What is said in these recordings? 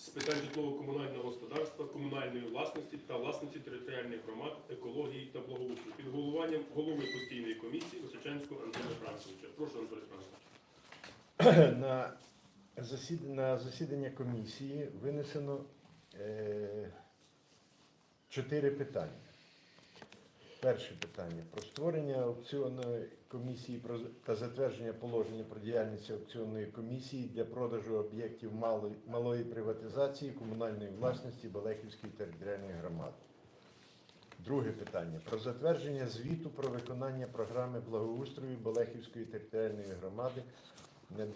з питань житлово-комунального господарства, комунальної власності та власності територіальних громад, екології та благоустрою під головуванням голови постійної комісії Височанського Антона Франковича. Прошу, Анатолій Франкович. На на засідання комісії винесено е, чотири питання. Перше питання про створення аукціонної комісії про та затвердження положення про діяльність аукціонної комісії для продажу об'єктів малої, малої приватизації комунальної власності Балехівської територіальної громади. Друге питання про затвердження звіту про виконання програми благоустрою Балехівської територіальної громади на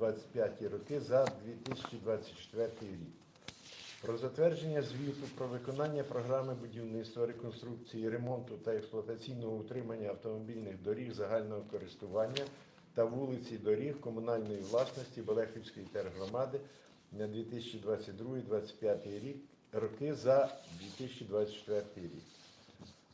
2022-2025 роки за 2024 рік. Про затвердження звіту про виконання програми будівництва, реконструкції, ремонту та експлуатаційного утримання автомобільних доріг загального користування та вулиці доріг комунальної власності Балехівської тергромади на 2022-2025 рік роки за 2024 рік.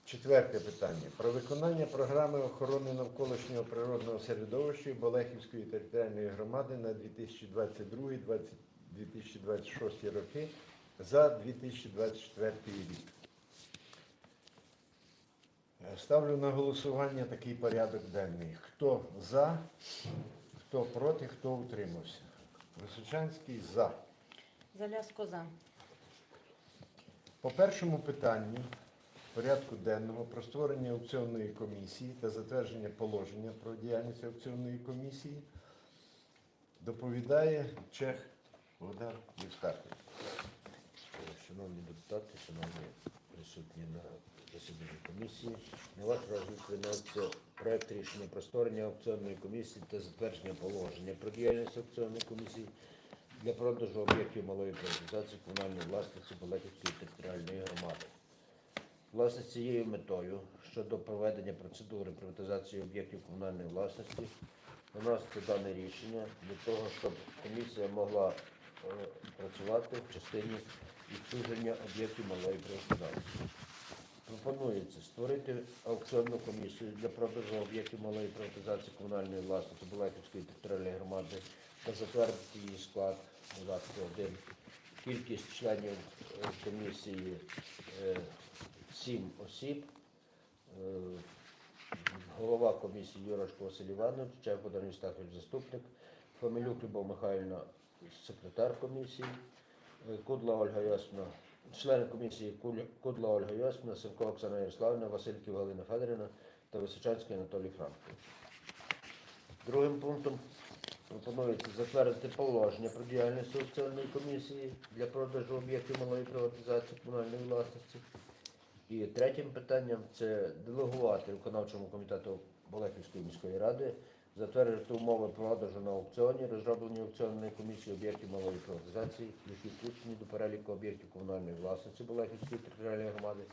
Четверте питання. Про виконання програми охорони навколишнього природного середовища Болехівської територіальної громади на 2022-2026 роки за 2024 рік. Ставлю на голосування такий порядок денний. Хто за, хто проти, хто утримався. Височанський за. Заляско за. По першому питанню порядку денного про створення аукціонної комісії та затвердження положення про діяльність аукціонної комісії доповідає Чех Богдан Євстахович. Шановні депутати, шановні присутні на засіданні комісії, на ваш розгляд виноситься проект рішення про створення аукціонної комісії та затвердження положення про діяльність аукціонної комісії для продажу об'єктів малої приватизації комунальної власності Балаківської територіальної громади. Власне, з цією метою щодо проведення процедури приватизації об'єктів комунальної власності виноситься дане рішення для того, щоб комісія могла е, працювати в частині відчуження об'єктів малої приватизації. Пропонується створити аукціонну комісію для продажу об'єктів малої приватизації комунальної власності Балаківської територіальної громади та затвердити її склад додатку 1. Кількість членів е, комісії 7 осіб. Е, Голова комісії Юрошко Василь Іванович, Чех Богдан заступник, Фамилюк Любов Михайлівна, секретар комісії, е, Кудла Ольга Йосипівна, члени комісії Кудла Ольга Йосипівна, Сивко Оксана Ярославівна, Васильків Галина Федорівна та Височанський Анатолій Франкович. Другим пунктом пропонується затвердити положення про діяльність аукціонної комісії для продажу об'єктів малої приватизації комунальної власності. І третім питанням це делегувати виконавчому комітету Болехівської міської ради, затвердити умови продажу на аукціоні, розроблені аукціонною комісією об'єктів малої приватизації, які включені до переліку об'єктів комунальної власності Болехівської територіальної громади,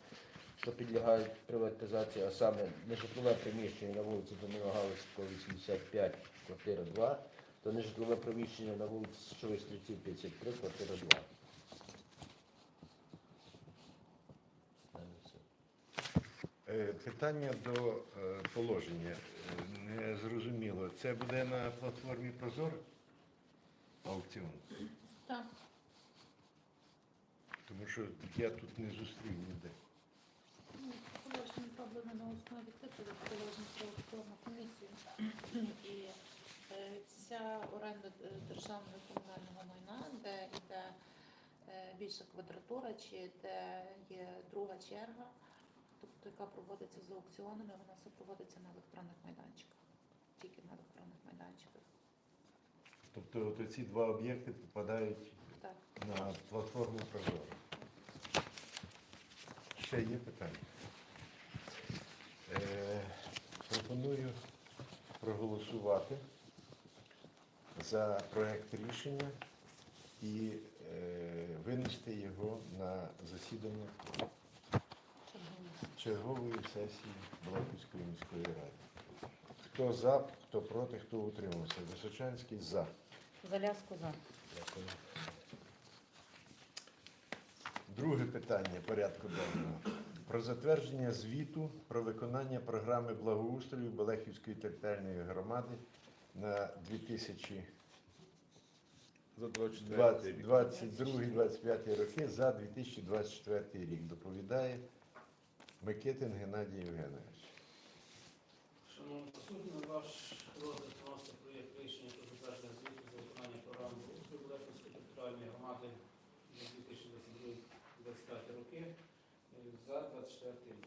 що підлягають приватизації, а саме нежитлове приміщення на вулиці Домина Галицького, 85, квартира 2, та нежитлове приміщення на вулиці Січових Стрільців, 53, квартира 2. Е, Питання до е, положення. Е, Не зрозуміло. Це буде на платформі Прозоро? Аукціон. Так. Тому що я тут не зустрів ніде. Положення проблеми на основі типу положення про аукціонну комісію. І е, ця оренда е, державного і комунального майна, де йде е, більша квадратура, чи де є друга черга, тобто яка проводиться з аукціонами, вона все проводиться на електронних майданчиках. Тільки на електронних майданчиках. Тобто от ці два об'єкти попадають Так. на платформу Прозоро. Ще є питання. Е, пропоную проголосувати за проект рішення і е, винести його на засідання чергової сесії Балаківської міської ради. Хто за, хто проти, хто утримався. Височанський за. Заляско за. Дякую. Друге питання порядку денного. Про затвердження звіту про виконання програми благоустрою Балехівської територіальної громади на За 24 рік. 22-25 роки за 2024 рік. Доповідає Микитин Геннадій Євгенович. Шановні на ваш розгляд вноситься проєкт рішення про затвердження звіту за виконання програми устрою Лепинської територіальної громади на 2022-2025 роки за 24 рік.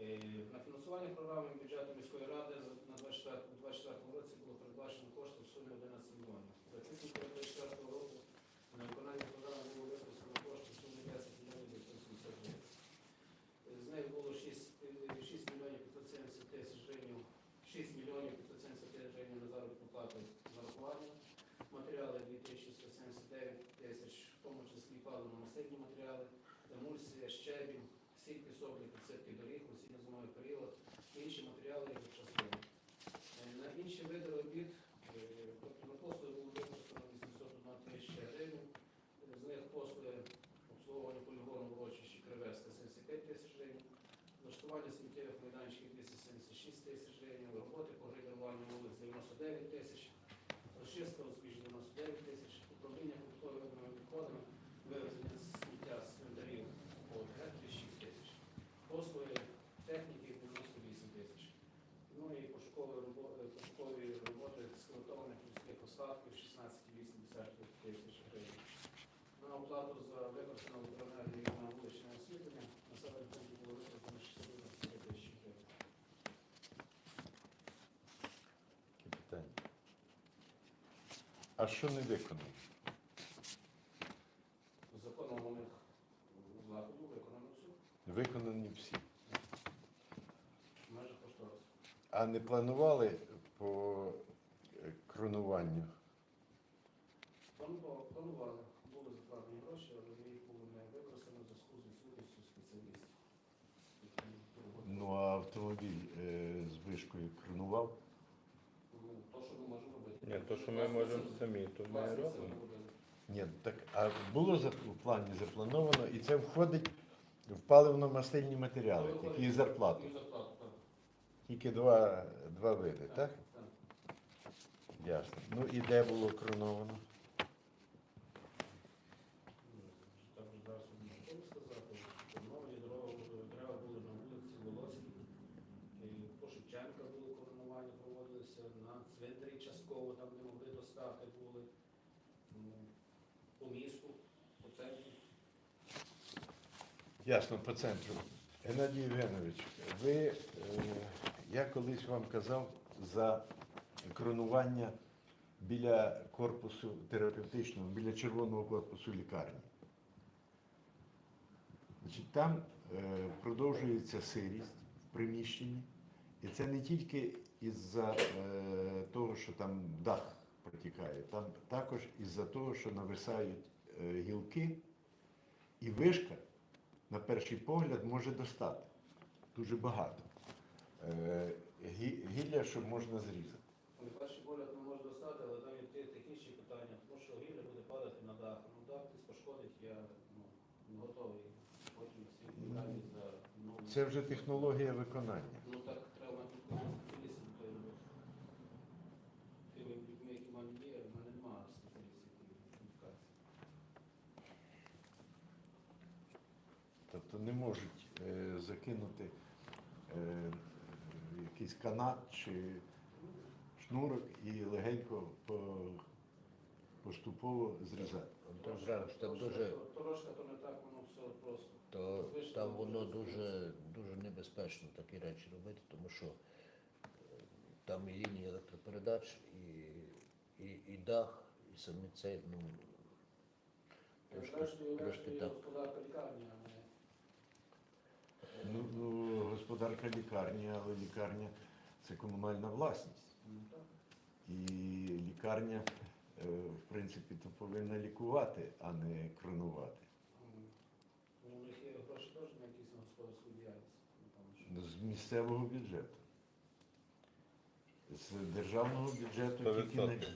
Е, На фінансування програми бюджету міської ради за- на 24 24 році було передбачено кошти в сумі 11 мільйонів. За підсумками 24 року на виконання програми було використано кошти в сумі 10 мільйонів 970 гривень. З нею було 6, е, 6 мільйонів 570 тисяч гривень, 6 мільйонів 570 тисяч гривень на заробітну плату з нарахування. Матеріали 2179 тисяч, в тому числі паливно-мастильні матеріали, емульсія, щебінь, сіль, пісок для підсипки доріг, осінньо-зимовий період, інші матеріали і частини. Е, На інші види робіт, е, тобто на послуги було використано 801 тисяча гривень, з них послуги обслуговування полігону урочищі криве 175 тисяч гривень, влаштування сміттєвих майданчиків 276 тисяч гривень, роботи по грейдеруванню вулиць 99 тисяч, розчистка узбіч 99 тисяч, управління побутовими відходами, вивезення сміття з цвинтарів по 36 тисяч, послуги техніки 98 тисяч. Ну і пошукові роботи, пошукові роботи скелетованих людських остатків 16,8 тисяч гривень. На оплату за використану електроенергію на вуличне освітлення населення пункту було використано 693 тисячі гривень. Таке питання. А що не виконано? Законованих заходів виконано всю Виконані всі. в межах кошторису. А не планували по е, кронуванню? Планували, планували, були закладені гроші, але їх було не використано в зв'язку з відсутністю спеціалістів. Ну а автомобіль е, з вишкою кронував? Ну, то, що ми можемо робити. Ні, то, що ми можемо самі, то ми Власне, це робимо. Ні, так а було за- в плані заплановано, і це входить в паливно-мастильні матеріали, тільки і зарплату. І зарплату, так. Тільки два, два види, так? Так. Ясно. Ну і де було кроновано? Так же зараз не готові сказати. Нові дороги, дерева були на вулиці Волоській, і по Шевченка було коронування проводилися, на цвинтарі частково там не могли достати були, Ну, по місту, по центрі. Ясно, по центру. Геннадій Євгенович, ви, е, я колись вам казав за кронування біля корпусу терапевтичного, біля червоного корпусу лікарні. Значить, там е, продовжується сирість в приміщенні, і це не тільки із-за е, того, що там дах протікає, там також із-за того, що нависають е, гілки, і вишка на перший погляд може достати дуже багато. Е, Гілля, що можна зрізати. На перший погляд не може достати, але там є технічні питання, тому що гілля буде падати на дах. Ну дах ти пошкодить, я ну, не готовий потім всі відповідальність за ну, Це вже технологія виконання. Ну так треба підходити спеціалістів до тої роботи. Тими людьми, які в мене є, в мене немає спеціалістів кваліфікації. Тобто не можуть е, закинути е, якийсь канат чи шнурок і легенько по, поступово зрізати. Антон там дуже, Трошка то не так, воно все просто. то там воно дуже, дуже небезпечно такі речі робити, тому що е, там і лінії електропередач, і, і, і дах, і саме цей, ну, трошки, трошки так. господарка лікарні, а не Ну, ну, господарка лікарні, але лікарня це комунальна власність. ну. І лікарня, е, в принципі, то повинна лікувати, а не кронувати. Ну, У них є гроші теж на якісь господарську діяльність. З місцевого бюджету. З державного бюджету тільки не. 100%.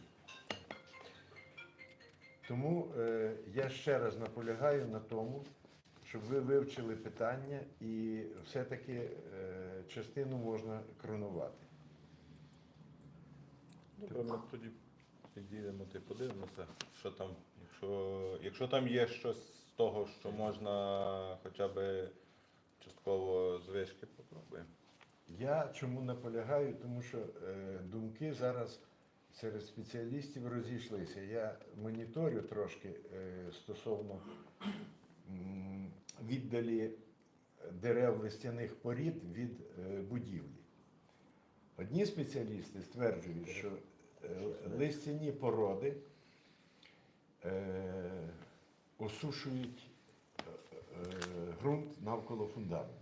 Тому е, я ще раз наполягаю на тому, щоб ви вивчили питання і все-таки е, частину можна кронувати. Добре, ми тоді Підійдемо ти подивимося, що там, якщо, якщо там є щось з того, що можна хоча б частково з вишки, попробуємо. Я чому наполягаю, тому що е, думки зараз серед спеціалістів розійшлися. Я моніторю трошки е, стосовно віддалі дерев листяних порід від е, будівлі. Одні спеціалісти стверджують, що е, листяні породи е, осушують ґрунт навколо фундаменту.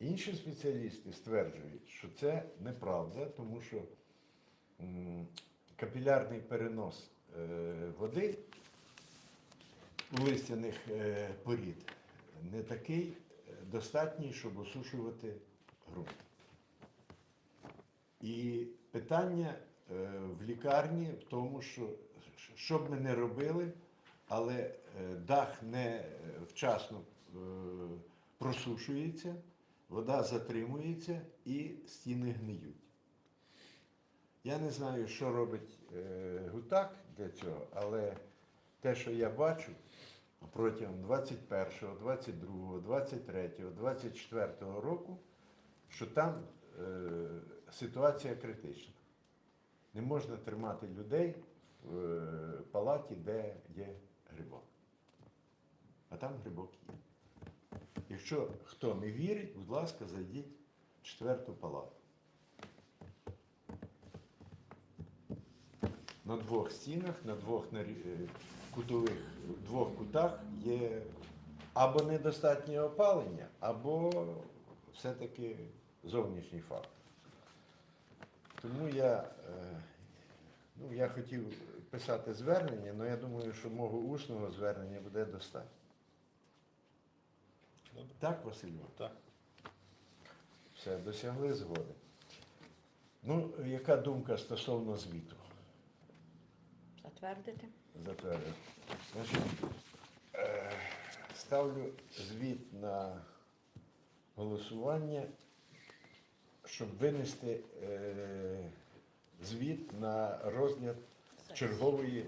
Інші спеціалісти стверджують, що це неправда, тому що капілярний перенос води листяних е, порід не такий е, достатній, щоб осушувати ґрунт. І питання е, в лікарні в тому, що що б ми не робили, але дах не вчасно просушується, вода затримується і стіни гниють. Я не знаю, що робить гутак для цього, але те, що я бачу протягом 21, 22, 23, 24 року, що там е, ситуація критична. Не можна тримати людей в е, палаті, де є грибок. А там грибок є. Якщо хто не вірить, будь ласка, зайдіть в четверту палату. На двох стінах, на двох е, кутових, двох кутах є або недостатнє опалення, або все-таки зовнішній фактор. Тому я, е, ну, я хотів писати звернення, але я думаю, що мого усного звернення буде достатньо. Добре. Так, Василь? Так. Все, досягли згоди. Ну, яка думка стосовно звіту? Затвердити. Значить, е, ставлю звіт на голосування, щоб винести е, звіт на розгляд чергової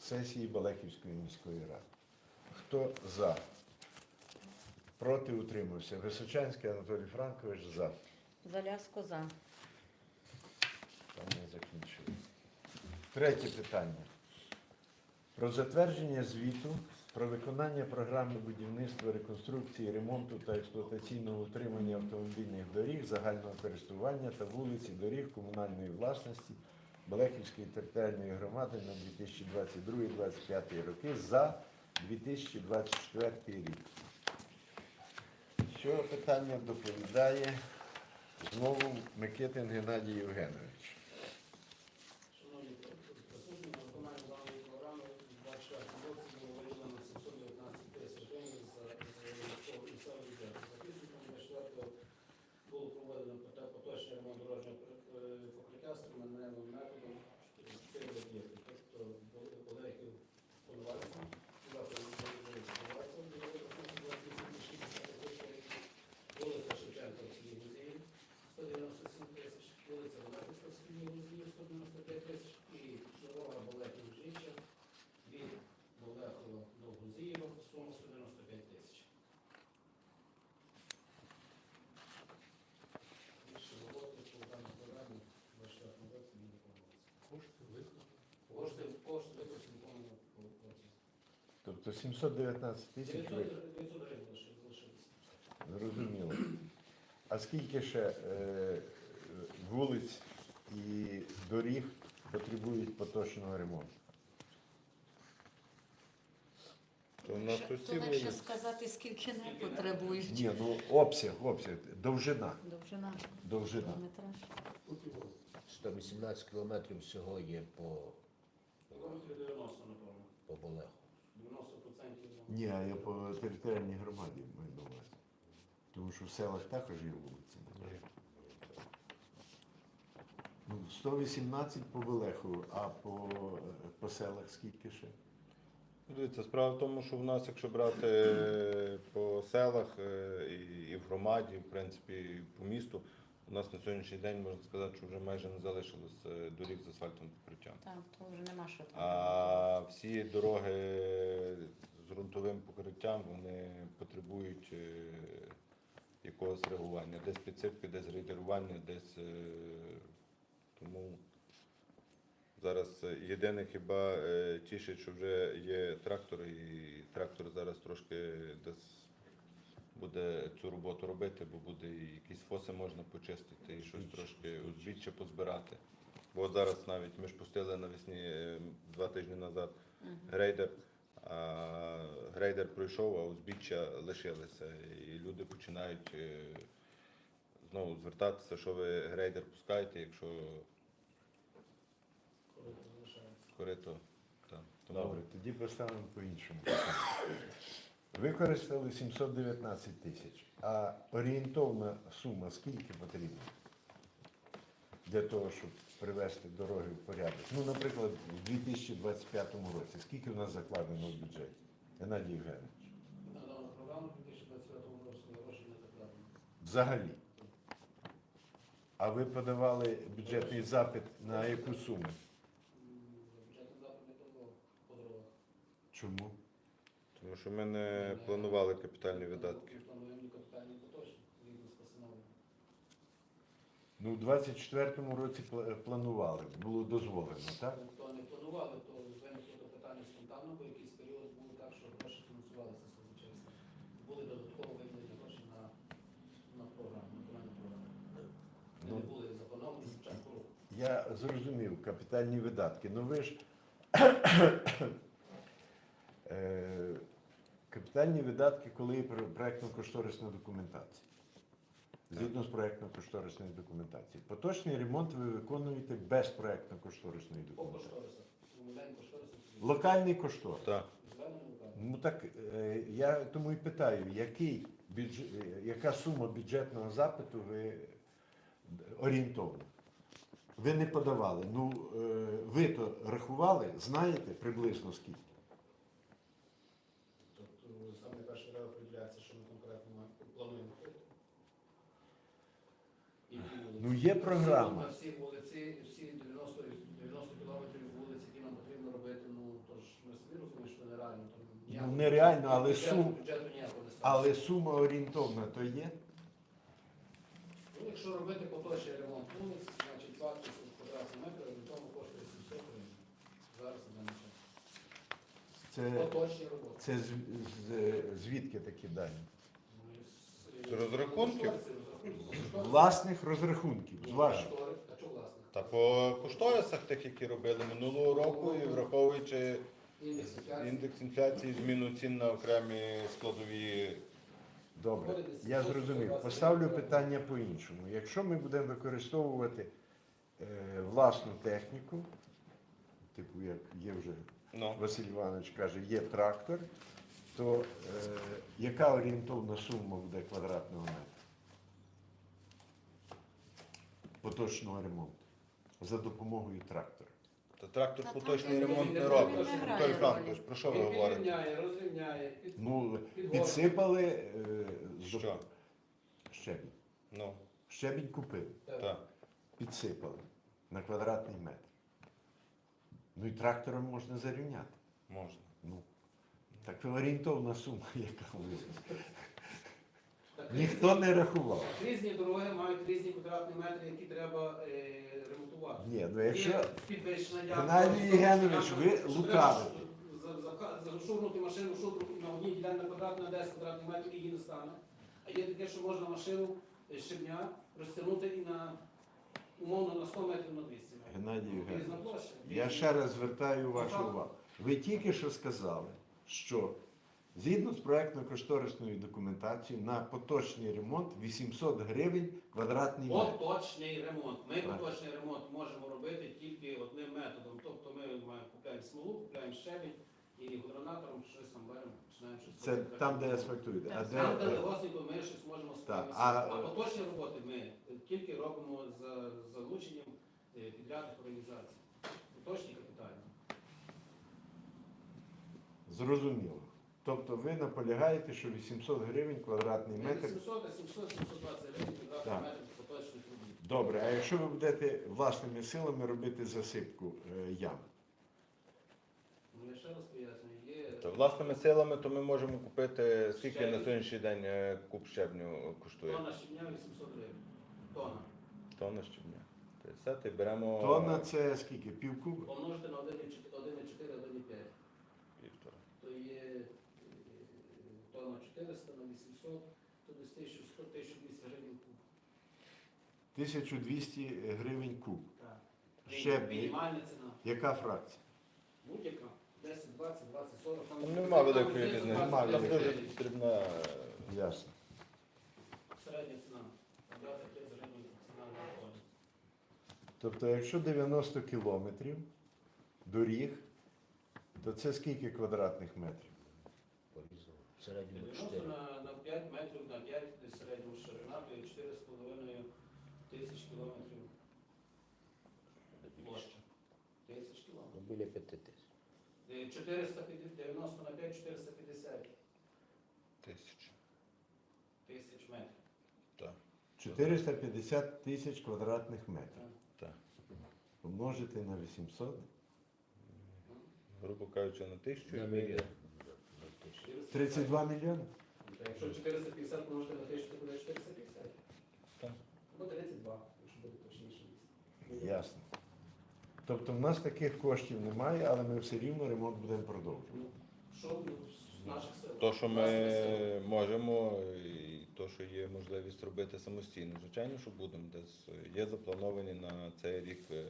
сесії Балеківської міської ради. Хто за? Проти утримався. Височанський Анатолій Франкович за. Заляско за. Там не закінчили. Третє питання. Про затвердження звіту про виконання програми будівництва, реконструкції, ремонту та експлуатаційного утримання автомобільних доріг загального користування та вулиці доріг комунальної власності Балехівської територіальної громади на 2022-2025 роки за 2024 рік. Цього питання доповідає знову Микитин Геннадій Євгенович. Шановні присутні, на виконання даної програми у 24 році було виділено 719 тисяч гривень з з місцевого бюджету. За підсумком 24 було проведено поте- поточний ремонт дорожнього е, покриття струменевим методом 4 об'єкти. Тобто Олегів Коновальцем, Заходу Коновальцем, вулиця Шевченка в селі Музеї 197 тисяч, вулиця Олегівська в селі Музеї 195 тисяч і дорога Болехів Жича від Болехова до Гузієва сума 195 тисяч. Більше роботи по даній програмі в 24 році не виконувалося. Кошти виконали. Кошти, кошти використані повному процесі. Тобто 719 тисяч 900 ви 900 гривень лише залишилося. зрозуміло. А скільки ще е, вулиць і доріг потребують поточного ремонту? То у нас То усі легше вулиці. сказати, скільки не потребують. Ні, ну обсяг, обсяг, довжина, Довжина довжина. кілометраж. 118 кілометрів всього є по, Кілометрів 90, напевно. по Болеху. 90% Ні, а я по територіальній громаді маю на увазі. Тому що в селах також є вулиці. Ну, 118 по Велехову, а по, по селах скільки ще? Дивіться, справа в тому, що в нас, якщо брати е, по селах е, і- і в громаді, в принципі, і по місту, У нас на сьогоднішній день можна сказати, що вже майже не залишилось е, доріг з асфальтовим покриттям. Там то вже нема що там. А всі дороги з ґрунтовим покриттям вони потребують е, якогось реагування. Десь підсипки, десь рейдерування, десь е, тому зараз е, єдине хіба тішить, що вже є трактор, і трактор зараз трошки десь буде цю роботу робити, бо буде і якісь фоси можна почистити, і щось трошки узбіччя позбирати. Бо зараз навіть ми ж пустили навесні два тижні назад грейдер, а грейдер пройшов, а узбіччя лишилися. І люди починають е, знову звертатися, що ви грейдер пускаєте, якщо корито. Тому Добре, тоді поставимо по-іншому. Використали 719 тисяч, а орієнтовна сума скільки потрібно для того, щоб привести дороги в порядок? Ну, наприклад, у 2025 році скільки у нас закладено в бюджеті? Геннадій Євгенович. На дану програму у 2025 році гроші не закладено. Взагалі. А ви подавали бюджетний запит на яку суму? Бюджетний запит не подавав по дорогах. Чому? Тому що ми не планували капітальні видатки. Ми плануємо ні капітальні поточні, згідно з постановою. Ну, у 24-му році планували, було дозволено, так? Ніхто не планували, то виникло то питання спонтанно, бо якийсь період було так, що гроші фінансувалися своєчасно. Були додатково виділені гроші на, на програму, на виконання програми. Вони Ну. не були заплановані з початку року. Я зрозумів, капітальні видатки. Ну ви ж е, капітальні видатки, коли є про- проектно-кошторисна документація. Згідно з проектно-кошторисної документації. Поточний ремонт ви виконуєте без проектно-кошторисної документації. Локальний кошторис. Так. Ну так е, я тому і питаю, який бюджет, яка сума бюджетного запиту ви орієнтовно? Ви не подавали. Ну е, ви то рахували, знаєте приблизно скільки? Тобто саме перше треба приділяється, що ми конкретно маємо- плануємо робити. І які вулиці. Ну є програма. Всі, всі вулиці, всі 90, 90 кілометрів вулиць, які нам потрібно робити, ну тож ми самі розуміємо, що нереально. Ніякого Ну, нереально, але бюджету- сум- бюджету ніякого не стане. Але сума орієнтовна то є? Ну, якщо робити поточний ремонт вулиць, значить 20 тисяч квадратних метрів, від того коштує 700 гривень. Зараз на даний час. Це, Поточні роботи. це з, з- звідки такі дані? Розрахунків? Власних розрахунків, з ваших. Та по кошторисах тих, які робили минулого року, і враховуючи Індекс інфляції. зміну цін на окремі складові. Добре, я зрозумів. Поставлю питання по-іншому. Якщо ми будемо використовувати е, власну техніку, типу як є вже Ну, Василь Іванович каже, є трактор, то е, яка орієнтовна сума буде квадратного метра? Поточного ремонту за допомогою трактора. та трактор Та поточний трактор ремонт не не робить. Анатолій Франкович, про що ви Він говорите? підрівняє, розрівняє, під, Ну, підгорне. підсипали е, з доп- Що? щебінь. Ну, Щебінь купили, Так. так. підсипали на квадратний метр. Ну і трактором можна зарівняти. Можна. Ну, так орієнтовна сума, яка буде. Ніхто не рахував. Різні дороги мають різні квадратні метри, які треба е, ремонтувати. Ні, ну якщо. Геннадій Євгенович, ви лукавите. за- за- Зашурнути машину шутру на одній ділянці квадратна на 10 квадратних метрів і її не стане. А є таке, що можна машину е, щебня розтягнути і на умовно на 100 метрів на 200 метрів. Геннадій Різна Євгенович, я ще раз звертаю вашу увагу. Ви тільки що сказали, що згідно з проектно-кошторисною документацією на поточний ремонт 800 гривень квадратний метр. Поточний ремонт. Ми Так. поточний ремонт можемо робити тільки одним методом. Тобто ми маємо купляємо смолу, купляємо щебінь і гудронатором щось там беремо, починаємо щось. Це робити. там, де асфальтуєте. А Там, де легосненько ми щось можемо справити. а- А, поточні роботи ми тільки робимо за залученням е, підрядних організацій. Поточні капітальні. Зрозуміло. Тобто ви наполягаєте, що 800 гривень квадратний метр 700, а 700, 720 гривень квадратний метр поточних робіт. Добре, а якщо ви будете власними силами робити засипку е, ям? Ну, я ще раз пояснюю, є То власними силами то ми можемо купити скільки на сьогоднішній день е, куб щебню коштує? тонна щебня 800 гривень. Тонна. Тонна щебня. Все, ти беремо Тонна це скільки? Пів куба? Помножити на 1,4, 1,5. То є е, тонна 400 на 800, то десь 1100, 1200 гривень куб. 1200 гривень куб. Так. Ще б- Мінімальна ціна. Яка фракція? Будь-яка. 10, 20, 20, 40. Там, Там нема великої там різниці. здається, Нема 20 Там дуже гривень. потрібна Ясно. Середня ціна. 25 гривень ціна на тонну. Тобто, якщо 90 кілометрів доріг, то це скільки квадратних метрів? В середньому 90 4. на, на 5 метрів, на 5 десь середньому ширина, то є 4,5 тисяч кілометрів площа. Тисяч Ну, кілометрів. біля 5 тисяч. Е, 450, 90 на 5, 450 тисяча. тисяч метрів. Так. 450 тисяч квадратних метрів. Так. Помножити на 800. Грубо кажучи, на тисячу. І мільйон. 32 мільйони? Та Якщо 450 помножити на 1000, то буде 450. Так. Або 32, якщо буде точніше. Ясно. Тобто в нас таких коштів немає, але ми все рівно ремонт будемо продовжувати. Ну, що ну, з наших сил? То, що сил. ми можемо, і то, що є можливість робити самостійно, звичайно, що будемо. Десь є заплановані на цей рік е,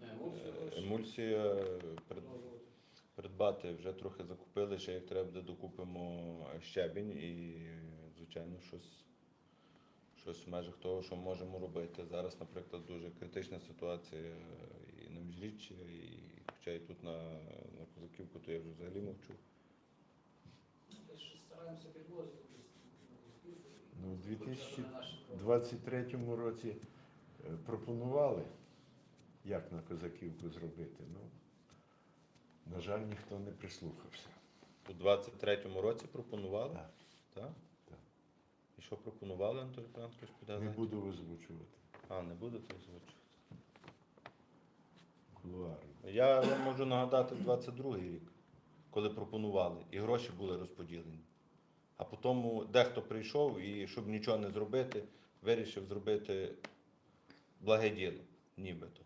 Не, е, емульсія е, пред- продовжувати. Придбати. Вже трохи закупили, ще як треба буде докупимо щебінь і, звичайно, щось, щось в межах того, що можемо робити. Зараз, наприклад, дуже критична ситуація і на міжріччі, і хоча і тут на, на Козаківку, то я вже взагалі мовчу. Ми ж стараємося підвозити. Ну, у Хоча б на наші У кроки. 23-му році е, пропонували, як на Козаківку зробити. Ну, на жаль, ніхто не прислухався. У 23-му році пропонували? Так. Так? Так. І що пропонували, Анатолій Франкович, Не буду озвучувати. А, не будете озвучувати. Кулуарно. Я вам можу нагадати 22-й рік, коли пропонували, і гроші були розподілені. А потім дехто прийшов і, щоб нічого не зробити, вирішив зробити благе діло, нібито.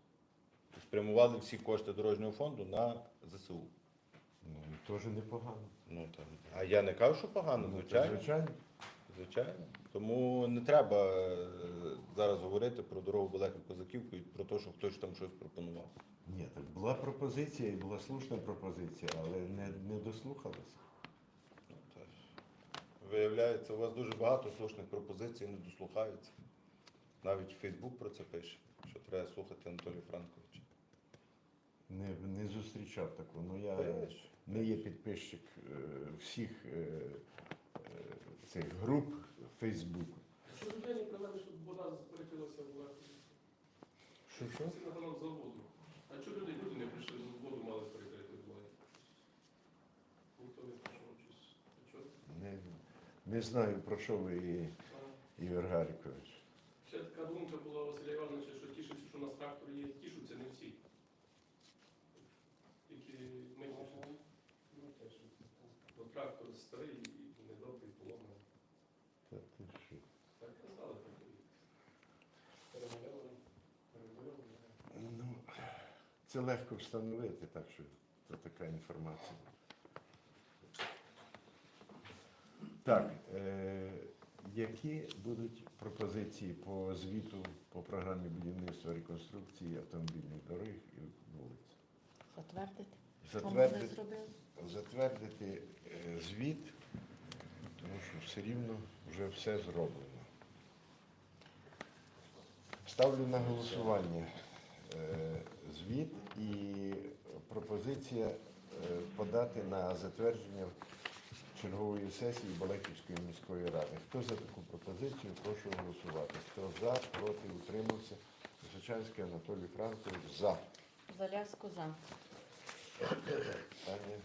Спрямували всі кошти дорожнього фонду на ЗСУ. Ну, і теж непогано. Ну, там. А я не кажу, що погано, Ну, звичайно. звичайно. Звичайно. Тому не треба е, зараз говорити про дорогу Болехи Козаківку і про те, що хтось там щось пропонував. Ні, так була пропозиція і була слушна пропозиція, але не, не дослухалися. Ну, та ж. Виявляється, у вас дуже багато слушних пропозицій не дослухаються. Навіть Фейсбук про це пише, що треба слухати Анатолія Франковича. Не, не зустрічав такого. Ну я Пише. не є підписчик е, всіх е, е, цих груп Фейсбуку. Що людей привели, щоб вода перекрилася в Лехові? Що що? Це на канал заводу. А чого люди, люди не прийшли, воду мали перекрити в? Ніхто не прийшов щось. А чого? Не, не знаю, про що ви, Ігор Гарікович. Ще така думка була Василя Івановича, що у нас трактор є, тішуться не всі. Тільки ми можемо. Ну, теж, так. Бо трактор старий і недобрий, поломаний. Та ти що? Так казали, так і перемальований, перемальований. Ну, це легко встановити, так що це така інформація. Так, е, які будуть пропозиції по звіту по програмі будівництва реконструкції автомобільних доріг і вулиць? Затвердити. Затвердити, затвердити е, звіт, тому що все рівно вже все зроблено. Ставлю на голосування е, звіт і пропозиція е, подати на затвердження чергової сесії Балаківської міської ради. Хто за таку пропозицію, прошу голосувати. Хто за, проти, утримався. Височанський Анатолій Франкович за. Заляско за. Питання.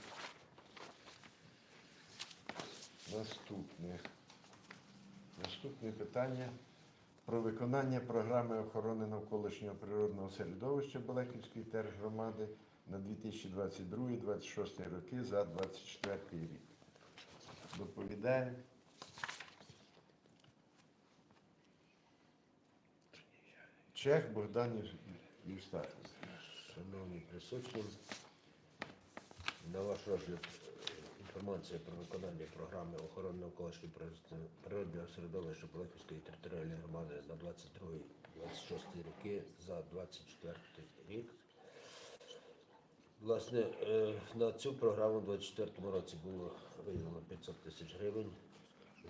Наступне. Наступне питання про виконання програми охорони навколишнього природного середовища Балаківської тергромади на 2022-2026 роки за 2024 рік. Доповідає Чех Богдан Євстафович. Шановні присутні, на ваш розгляд е, інформація про виконання програми охорони навколишнього природного середовища Полехівської територіальної громади на 22-26 роки за 24 рік. Власне, е, на цю програму у 2024 році було виділено 500 тисяч гривень.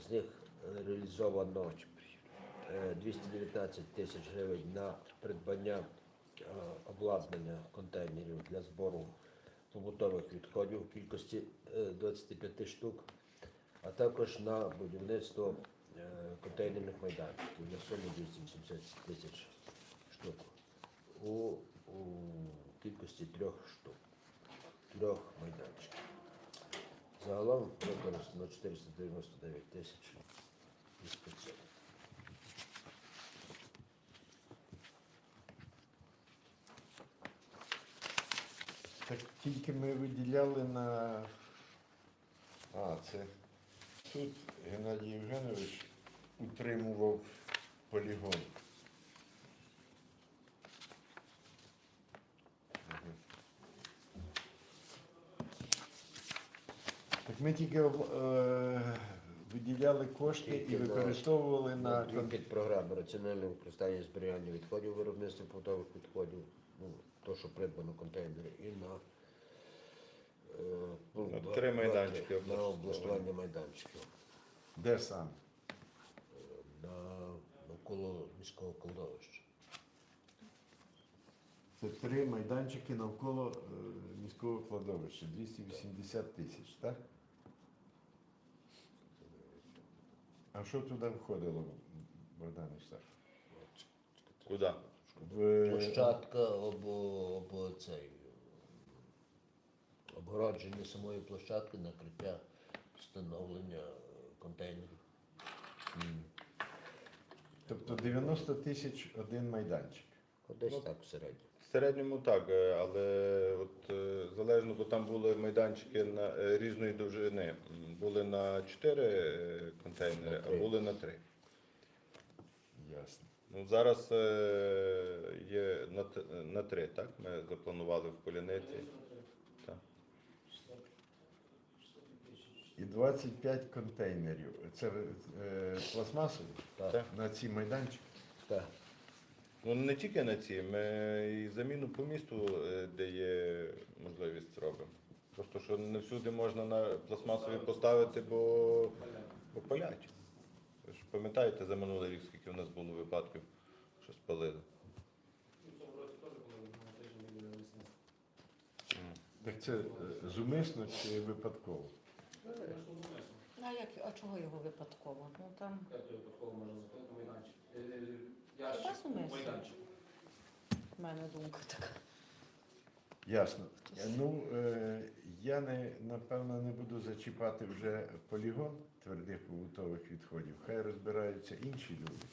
З них е, реалізовано е, 219 тисяч гривень на придбання е, обладнання контейнерів для збору побутових відходів в кількості е, 25 штук, а також на будівництво е, контейнерних майданчиків на суму 280 тисяч штук у, у кількості трьох штук, трьох майданчиків. Загалом використано 499 тисяч із 500. Так тільки ми виділяли на. А, це тут Геннадій Євгенович утримував полігон. Мгм. Так ми тільки е, виділяли кошти і Тільки на- використовували на На дві кон- підпрограми раціональне використання і зберігання відходів, виробництво побутових відходів, ну, то, що придбано контейнери, і на, е, ну, На два- три два- майданчики на облаштовані. облаштування майданчиків де сам? на, навколо міського кладовища. Це три майданчики навколо е, міського кладовища, 280 тисяч, так? А що туди входило, Богдан Ісаф? Куди? В... Площадка або, або цей обгородження самої площадки, накриття, встановлення контейнерів. Тобто 90 тисяч один майданчик. Десь Ну, так в середньому. Середньому так, е, але от е, залежно, бо там були майданчики на е, різної довжини. Були на 4 контейнери, На а були на 3. Ясно. Ну, зараз є на, на 3, так? Ми запланували в Поляниці. Так. І 25 контейнерів. Це е, пластмасові Так, Так. на ці майданчики. так. Ну не тільки на ці, ми і заміну по місту, е, де є можливість робимо. Просто що не всюди можна на пластмасові поставити, бо, бо палять. Ви ж пам'ятаєте за минулий рік, скільки в нас було випадків, що спалили. Так це е, зумисно чи випадково? Зумисно. А як, а чого його випадково? Ну там Як випадково можна закрити майданчик? Хіба майданчик. в мене думка така. Ясно. Ну, е, я не, напевно не буду зачіпати вже полігон твердих побутових відходів. Хай розбираються інші люди.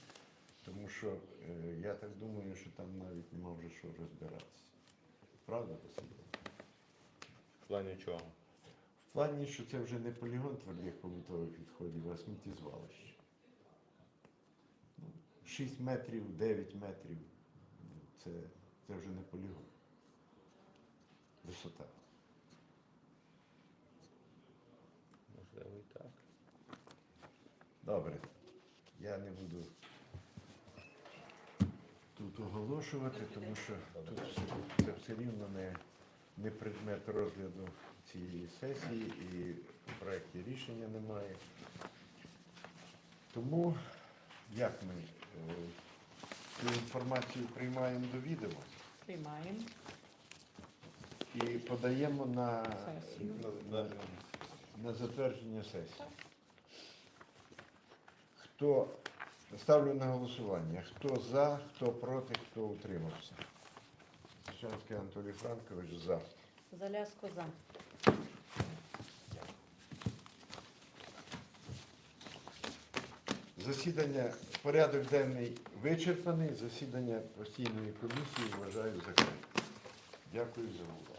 Тому що е, я так думаю, що там навіть нема вже що розбиратися. Правда, Василь? В плані чого? В плані, що це вже не полігон твердих побутових відходів, а сміттєзвалище. Ну, 6 метрів, 9 метрів це, це вже не полігон. Висота. Можливо, і так. Добре. Я не буду тут оголошувати, тому що тут все- це все рівно не, не предмет розгляду цієї сесії і в проєкті рішення немає. Тому як ми цю інформацію приймаємо до відома Приймаємо. і подаємо на, Сесію. на, на затвердження сесії. Хто ставлю на голосування? Хто за, хто проти, хто утримався? Січанський Анатолій Франкович за. Заляско за. Засідання Порядок денний вичерпаний. Засідання постійної комісії вважаю закритим. Дякую за увагу.